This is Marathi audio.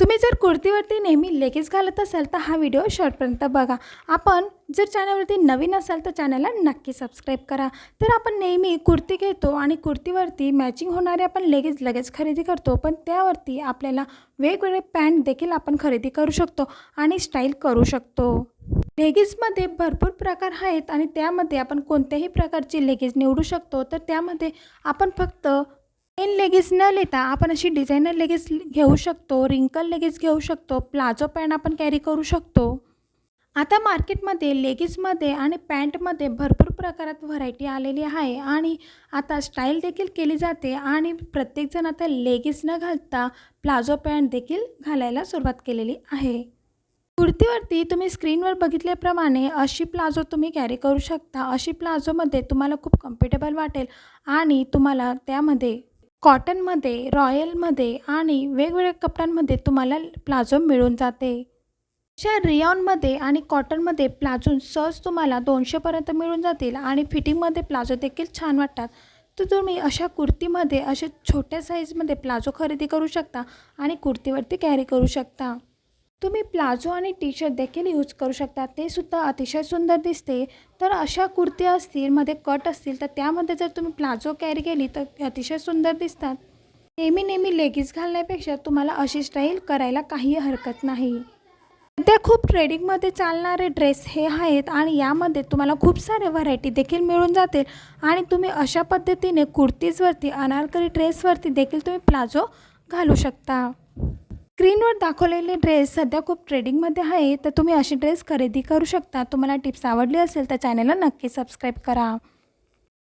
तुम्ही जर कुर्तीवरती नेहमी लेगीज घालत असाल तर हा व्हिडिओ शॉर्टपर्यंत बघा. आपण जर चॅनलवरती नवीन असाल तर चॅनलला नक्की सबस्क्राईब करा. तर आपण नेहमी कुर्ती घेतो आणि कुर्तीवरती मॅचिंग होणारे आपण लेगीज लगेच खरेदी करतो. पण त्यावरती आपल्याला वेगवेगळे पॅन्ट देखील आपण खरेदी करू शकतो आणि स्टाईल करू शकतो. लेगीजमध्ये भरपूर प्रकार आहेत आणि त्यामध्ये आपण कोणत्याही प्रकारची लेगिन्स निवडू शकतो. तर त्यामध्ये आपण फक्त प्लेन लेगिन्स न लेता आपण अशी डिझायनर लेगिन्स घेऊ शकतो रिंकल लेगिन्स घेऊ शकतो प्लाझो पॅन्ट आपण कॅरी करू शकतो. आता मार्केटमध्ये लेगिन्समध्ये आणि पॅन्टमध्ये भरपूर प्रकारात व्हरायटी आलेली आहे आणि आता स्टाईल देखील केली जाते आणि प्रत्येकजण आता लेगिन्स न घालता प्लाझो पॅन्ट देखील घालायला सुरुवात केलेली आहे. कुर्तीवरती तुम्ही स्क्रीनवर बघितल्याप्रमाणे अशी प्लाझो तुम्ही कॅरी करू शकता. अशी प्लाझोमध्ये तुम्हाला खूप कम्फर्टेबल वाटेल आणि तुम्हाला त्यामध्ये कॉटनमध्ये रॉयलमध्ये आणि वेगवेगळ्या कपड्यांमध्ये तुम्हाला प्लाझो मिळून जाते. अशा रियॉनमध्ये आणि कॉटनमध्ये प्लाझो सहज तुम्हाला दोनशेपर्यंत मिळून जातील आणि फिटिंगमध्ये प्लाझो देखील छान वाटतात. तर तुम्ही अशा कुर्तीमध्ये अशा छोट्या साईजमध्ये प्लाझो खरेदी करू शकता आणि कुर्तीवरती कॅरी करू शकता. तुम्ही प्लाझो आणि टी शर्ट देखील यूज करू शकता. ते सुद्धा अतिशय सुंदर दिसते. तर अशा कुर्ती असतील मध्ये कट असतील तर त्यामध्ये जर तुम्ही प्लाझो कॅरी केली तर अतिशय सुंदर दिसतात. नेहमी नेहमी लेगीज घालण्यापेक्षा तुम्हाला अशी स्टाईल करायला काही हरकत नाही. सध्या खूप ट्रेडिंगमध्ये चालणारे ड्रेस हे आहेत आणि यामध्ये तुम्हाला खूप सारे व्हरायटी देखील मिळून जातील. आणि तुम्ही अशा पद्धतीने कुर्तीजवरती अनारकली ड्रेसवरती देखील तुम्ही प्लाझो घालू शकता. स्क्रीनवर दाखवलेले ड्रेस सध्या खूप ट्रेडिंगमध्ये आहे तर तुम्ही अशी ड्रेस खरेदी करू शकता. तुम्हाला टिप्स आवडली असेल तर चॅनलला नक्की सबस्क्राईब करा.